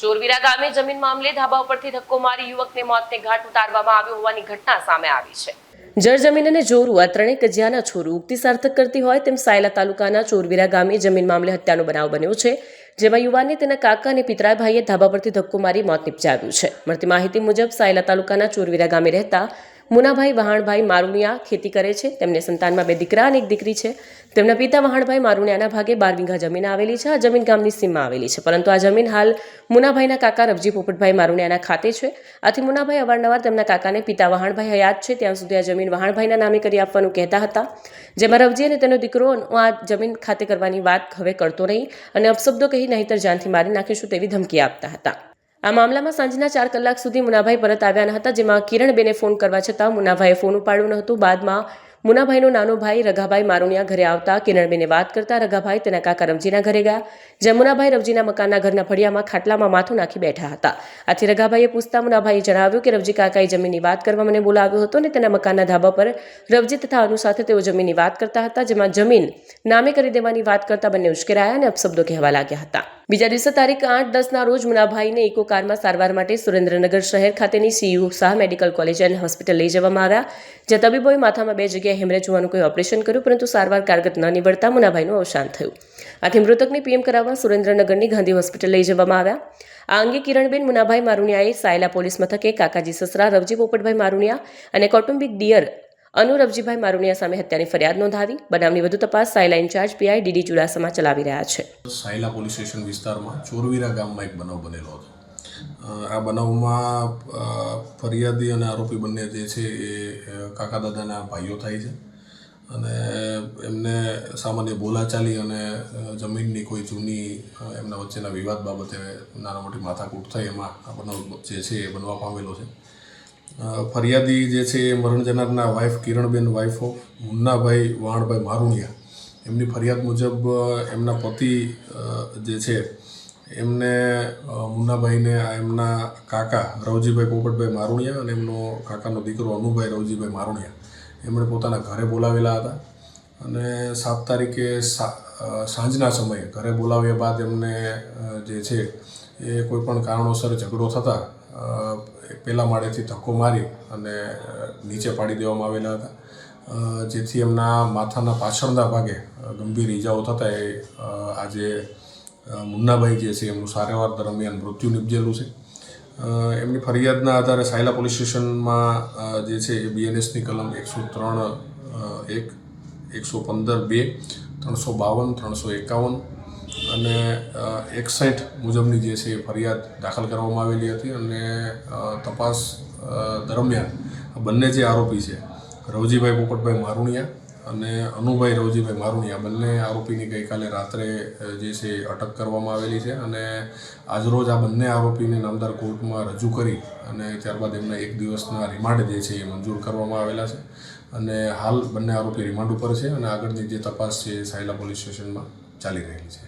ચોરવીરા ગામે જમીન મામલે ધાબા ઉપરથી ધક્કો મારી યુવકને મોતને ઘાટ ઉતારવામાં આવ્યો હોવાની ઘટના સામે આવી છે. જમીન અને જોરું આ ત્રણેય કજિયાના છોરું ઉક્તિ સાર્થક કરતી હોય તેમ સાયલા તાલુકાના ચોરવીરા ગામે જમીન મામલે હત્યાનો બનાવ બન્યો છે, જેમાં યુવાનને તેના કાકા અને પિતરાભાઈએ ધાબા પરથી ધક્કો મારી મોત નિપજાવ્યું છે. મળતી માહિતી મુજબ સાયલા તાલુકાના ચોરવીરા ગામે રહેતા મુનાભાઈ વહાણભાઈ મારુણિયા ખેતી કરે છે. તેમને સંતાનમાં બે દીકરા અને એક દીકરી છે. તેમના પિતા વહાણભાઈ મારુણિયાના ભાગે બાર વીઘા જમીન આવેલી છે. આ જમીન ગામની સીમમાં આવેલી છે. પરંતુ આ જમીન હાલ મુનાભાઈના કાકા રવજી પોપટભાઈ મારુણિયાના ખાતે છે. આથી મુનાભાઈ અવારનવાર તેમના કાકાને પિતા વહાણભાઈ હયાત છે. ત્યાં સુધી આ જમીન વહાણભાઈના નામે કરી આપવાનું કહેતા હતા. જેમાં રવજી અને તેનો દીકરો આ જમીન ખાતે કરવાની વાત હવે કરતો નહીં. અને અપશબ્દો કહી નહીંતર જાનથી મારી નાખીશું તેવી ધમકી આપતા હતા. આ મામલામાં સાંજના ચાર કલાક સુધી મુનાભાઈ પરત આવ્યા ન હતા, જેમાં કિરણબેને ફોન કરવા છતાં મુનાભાઈએ ફોન ઉપાડ્યું ન હતું. બાદમાં મુનાભાઈનો નાનો ભાઈ રઘાભાઈ મારુણિયા ઘરે આવતા કિરણબેને વાત કરતા રઘાભાઈ તેના કાકા રવજીના ઘરે ગયા, જ્યાં મુનાભાઈ રવજીના મકાનના ઘરના ફળિયામાં ખાટલામાં માથું નાખી બેઠા હતા. આથી રઘાભાઈએ પૂછતા મુનાભાઈએ જણાવ્યું કે રવજી કાકાએ જમીનની વાત કરવા મને બોલાવ્યો હતો અને તેના મકાનના ધાબા પર રવજી તથા અનુ સાથે તેઓ જમીનની વાત કરતા હતા, જેમાં જમીન નામે કરી દેવાની વાત કરતા બંને ઉશ્કેરાયા અને અપશબ્દો કહેવા લાગ્યા હતા. બીજા દિવસે તારીખ આઠ દસના રોજ મુનાભાઈને ઇકો કારમાં સારવાર માટે સુરેન્દ્રનગર શહેર ખાતેની સીયુ શાહ મેડિકલ કોલેજ અને હોસ્પિટલ લઈ જવામાં આવ્યા, જ્યાં તબીબોએ માથામાં બે જગ્યાએ હેમરેજ હોવાનું કોઈ ઓપરેશન કર્યું, પરંતુ સારવાર કારગત ન નીવડતા મુનાભાઈનું અવસાન થયું. આથી મૃતકને પીએમ કરાવવા સુરેન્દ્રનગરની ગાંધી હોસ્પિટલ લઈ જવામાં આવ્યા. આ અંગે કિરણબેન મુનાભાઈ મારુણિયાએ સાયલા પોલીસ મથકે, કાકાજી સસરા, રવજી પોપટભાઈ મારુણિયા અને કૌટુંબિક ડિયર અનુ રવજીભાઈ મારુણિયા સામે હત્યાની ફરિયાદ નોંધાવી. બનાવની વધુ તપાસ Sayla incharge PI DD Chudasama ચલાવી રહ્યા છે. સાયલા પોલીસ સ્ટેશન વિસ્તારમાં ચોરવીરા ગામમાં એક બનાવ બનેલો હતો. આ બનાવમાં ફરિયાદી અને આરોપી બંને જે છે એ કાકા દાદાના ભાઈઓ થાય છે. અને એમને સામાન્ય બોલાચાલી અને જમીનની કોઈ જૂની એમના વચ્ચેના વિવાદ બાબતે નાના મોટી માથાકૂટ થઈ એમાં આ બનાવ જે છે એ બનવા પામેલો છે. ફરિયાદી જે છે એ મરણ જનારના wife Kiranben wife of Munnabhai Vanbhai Maruniya. એમની ફરિયાદ મુજબ એમના પતિ જે છે એમને મુન્નાભાઈને એમના કાકા રવજીભાઈ પોપટભાઈ મારુણિયા અને એમનો કાકાનો દીકરો અનુભાઈ રવજીભાઈ મારુણિયા, એમણે પોતાના ઘરે બોલાવેલા હતા. અને સાત તારીખે સાંજના સમયે ઘરે બોલાવ્યા બાદ એમને જે છે એ કોઈપણ કારણોસર ઝઘડો થતાં પહેલા માળેથી ધક્કો મારી અને નીચે પાડી દેવામાં આવેલા હતા. જેથી એમના માથાના પાછળના ભાગે ગંભીર ઈજાઓ થતાં એ આજે મુન્નાભાઈ જે છે, એમનું સારવાર દરમિયાન મૃત્યુ નિપજેલું છે. એમની ફરિયાદના આધારે સાયલા પોલીસ સ્ટેશનમાં જે છે, એ બીએનએસની કલમ એકસો ત્રણ એક, એકસો પંદર બે, ત્રણસો બાવન, ત્રણસો એકાવન અને એકસઠ મુજબની જે છે, એ ફરિયાદ દાખલ કરવામાં આવેલી હતી અને તપાસ દરમિયાન બંને જે આરોપી છે, રવજીભાઈ પોપટભાઈ મારુણિયા અને અનુભાઈ રવજીભાઈ મારુણિયા બંને આરોપીની ગઈકાલે રાત્રે જે છે, અટક કરવામાં આવેલી છે અને આજરોજ આ બંને આરોપીને નામદાર કોર્ટમાં રજૂ કરી અને ત્યારબાદ એમના એક દિવસના રિમાન્ડ જે છે એ મંજૂર કરવામાં આવેલા છે. અને હાલ બંને આરોપી રિમાન્ડ ઉપર છે અને આગળની જે તપાસ છે સાયલા પોલીસ સ્ટેશનમાં ચાલી રહેલી છે.